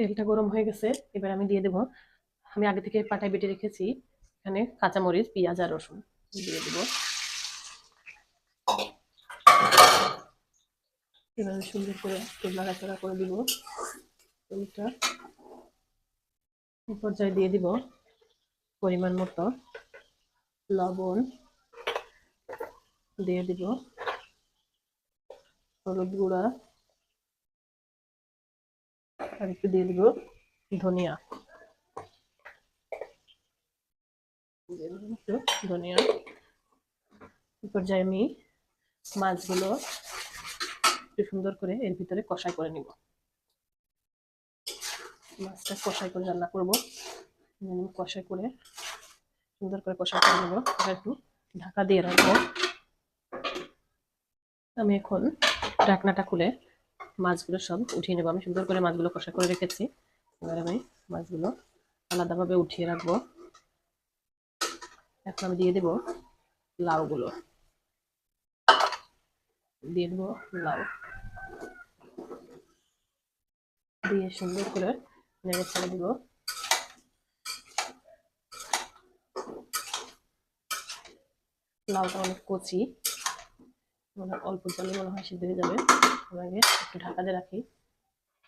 তেলটা গরম হয়ে গেছে, এবার আমি দিয়ে দেব। আমি আগে থেকে পাটায় বেটে রেখেছি, এখানে কাঁচামরিচ, পেঁয়াজ আর রসুন দিয়ে দেব। এবার সুন্দর করে একটু নাড়াচাড়া করে দিব। তেলটা পর্যায়ে দিয়ে দিব পরিমাণ মতো। লবণ দিয়ে দিব। হলুদ গুঁড়া। আর একটু দিয়ে দিব ধনিয়া। ধনিয়া। পর্যায়ে আমি মাছগুলো একটু সুন্দর করে এর ভিতরে কষাই করে নিব। মাছটা কষাই করে রান্না করব। কষাই করে সুন্দর করে কষাই করে নেব। একটু ঢাকা দিয়ে রাখব। আমি এখন ঢাকনাটা খুলে মাছগুলো সব উঠিয়ে নেব। আমি সুন্দর করে মাছগুলো কষা করে রেখেছি। এবার আমি মাছগুলো আলাদাভাবে উঠিয়ে রাখব। এখন আমি দিয়ে দেবো লাউগুলো। দিয়ে দেবো লাউ। দিয়ে সুন্দর করে নেড়ে ছেড়ে দিব। লাউটা অনেক কচি মানে অল্প জলে মনে হয় সিদ্ধ হয়ে যাবে। আমি আগে একটু ঢাকা দিয়ে রাখি।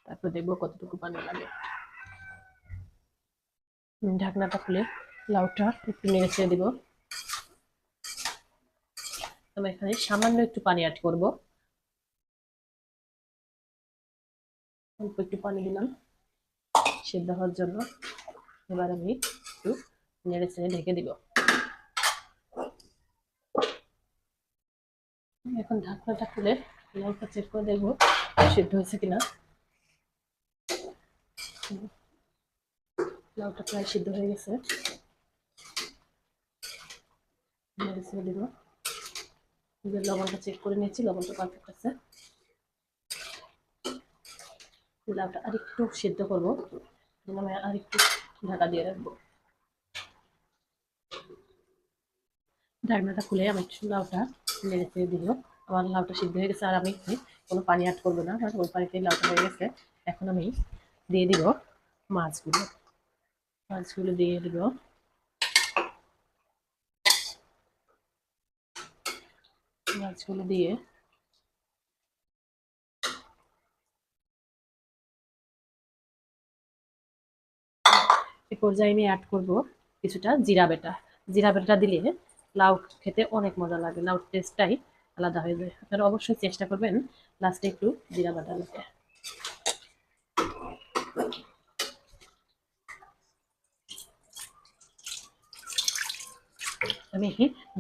তারপর দেখব কতটুকু পানি লাগে। ঢাকনাটা খুলে, লাউটা একটু নেড়ে ছেড়ে দিব। আমি এখানে সামান্য একটু পানি অ্যাড করব। অল্প একটু পানি দিলাম, সেদ্ধ হওয়ার জন্য। এবার আমি একটু নেড়ে ছেড়ে ঢেকে দিব। এখন ঢাকনাটা খুলে লাউটা চেক করে দেখব সিদ্ধ হয়েছে কিনা। লাউটা প্রায় সিদ্ধ হয়ে গেছে। দিব। লবণটা চেক করে নিয়েছি, লবণটা পারফেক্ট আছে। লাউটা আরেকটু সিদ্ধ করব আরেকটু ঢাকা দিয়ে রাখব। ঢাকনাটা খুলে আমি একটু লাউটা নেড়ে দিল আমার লাউটা সিদ্ধ হয়ে গেছে আর আমি কোনো পানি অ্যাড করব না আমার ওই পানিতেই লাউটা হয়ে গেছে। এখন আমি দিয়ে দিব মাছগুলো। মাছগুলো দিয়ে দিব। মাছগুলো দিয়ে এ পর্যায়ে আমি অ্যাড করব কিছুটা জিরা বেটা। জিরা বেটা দিলে লাউ খেতে অনেক মজা লাগে লাউ টেস্টটাই আলাদা হয়ে যায়। আপনারা অবশ্যই চেষ্টা করবেন লাস্টে একটু জিরা বাটা দিতে আমি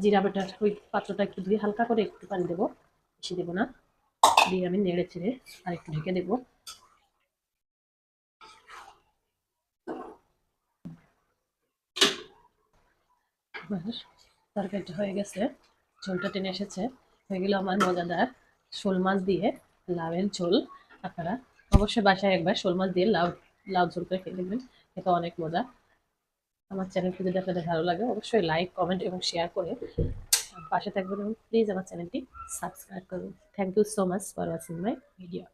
জিরা বাটার ওই পাত্রটা একটু ধুয়ে হালকা করে একটু পানি দেবো। বেশি দেবো না। দিয়ে আমি নেড়ে চেড়ে আর একটু ঢেকে দেবো। তরকারিটা হয়ে গেছে। ঝোলটা টেনে এসেছে। হয়ে গেল আমার মজাদার শোল মাছ দিয়ে লাউয়ের ঝোল। আপনারা অবশ্যই বাসায় একবার শোল মাছ দিয়ে লাউ লাউ ঝোল করে খেয়ে দেখবেন। এটা অনেক মজা। আমার চ্যানেলটি যদি আপনাদের ভালো লাগে, অবশ্যই লাইক কমেন্ট এবং শেয়ার করে পাশে থাকবেন এবং প্লিজ আমার চ্যানেলটি সাবস্ক্রাইব করুন। Thank you so much for watching my video